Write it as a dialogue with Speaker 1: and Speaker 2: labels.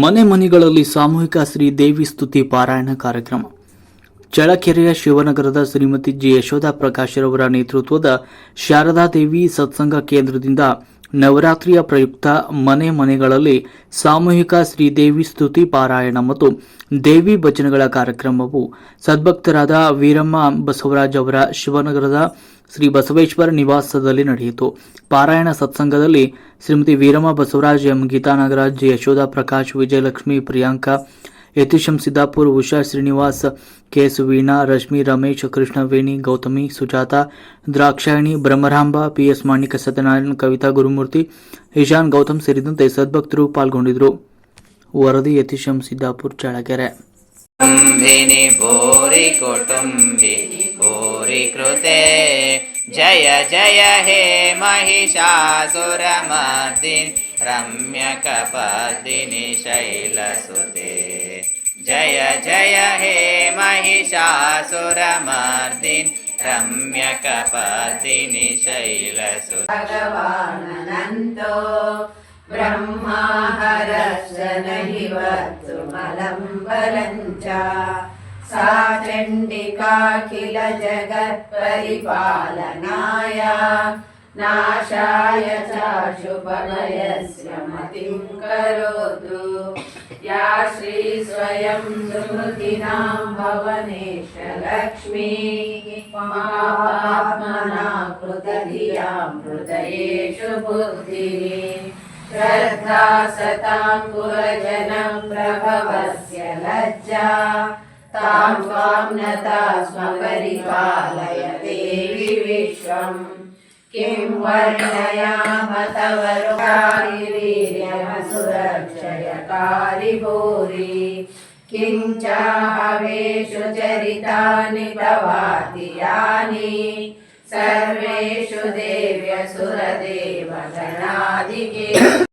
Speaker 1: ಮನೆ ಮನೆಗಳಲ್ಲಿ ಸಾಮೂಹಿಕ ಶ್ರೀ ದೇವಿ ಸ್ತುತಿ ಪಾರಾಯಣ ಕಾರ್ಯಕ್ರಮ. ಚಳ್ಳಕೆರೆಯ ಶಿವನಗರದ ಶ್ರೀಮತಿ ಜಿ. ಯಶೋಧ ಪ್ರಕಾಶ್ರವರ ನೇತೃತ್ವದ ಶಾರದಾ ದೇವಿ ಸತ್ಸಂಗ ಕೇಂದ್ರದಿಂದ ನವರಾತ್ರಿಯ ಪ್ರಯುಕ್ತ ಮನೆ ಮನೆಗಳಲ್ಲಿ ಸಾಮೂಹಿಕ ಶ್ರೀದೇವಿ ಸ್ತುತಿ ಪಾರಾಯಣ ಮತ್ತು ದೇವಿ ಭಜನೆಗಳ ಕಾರ್ಯಕ್ರಮವು ಸದ್ಭಕ್ತರಾದ ವೀರಮ್ಮ ಬಸವರಾಜ್ ಅವರ ಶಿವನಗರದ ಶ್ರೀ ಬಸವೇಶ್ವರ ನಿವಾಸದಲ್ಲಿ ನಡೆಯಿತು. ಪಾರಾಯಣ ಸತ್ಸಂಗದಲ್ಲಿ Shrimati Veeramma Basavaraj M. Geetha Nagaraj Yashoda Prakash, Vijayalakshmi, Priyanka, Yathisham Siddapur, Usha Srinivas KS Veena Rashmi, Ramesh, Krishnaveni, Gautami, Sujatha, Dakshayani, Brahmaramba PS Manika Satyanarayana, Kavitha Gurumurthy Ishan Gautam ಸೇರಿದಂತೆ ಸದ್ಭಕ್ತರು ಪಾಲ್ಗೊಂಡಿದ್ದರು. ವರದಿ ಯತೀಶಂ ಸಿದ್ದಾಪುರ್, ಚಳ್ಳಕೆರೆ.
Speaker 2: कुटुम्बिनि भूरि कुटुम्बिनि भूरि कृते। जय जय हे महिषासुरमदिन रम्यकपदिनि शैलसुते। जय जय हे महिषासुरमर्दिन् रम्यकपदिनि शैलसु
Speaker 3: भगवानन्तो ब्रह्मा शैलसुते वर्तुमलं च सा चण्डिकाखिल जगत्परिपालनाय नाशाय चाशुभयस्य मतिं करोतु या श्री स्वयं सुमृतिनां भवनेश लक्ष्मीः महात्मना कृतधियां हृदयेषु बुद्धिः श्रद्धा सतां कुलजनप्रभवस्य लज्जा। तां त्वां नता स्म परिपालय देवि विश्वम् किं वर्णयाम तव वीर्यमसुरक्षयकारि भूरि किं चरितानि तवाति यानि। सर्वेषु देव्यसुरदेवगणादिके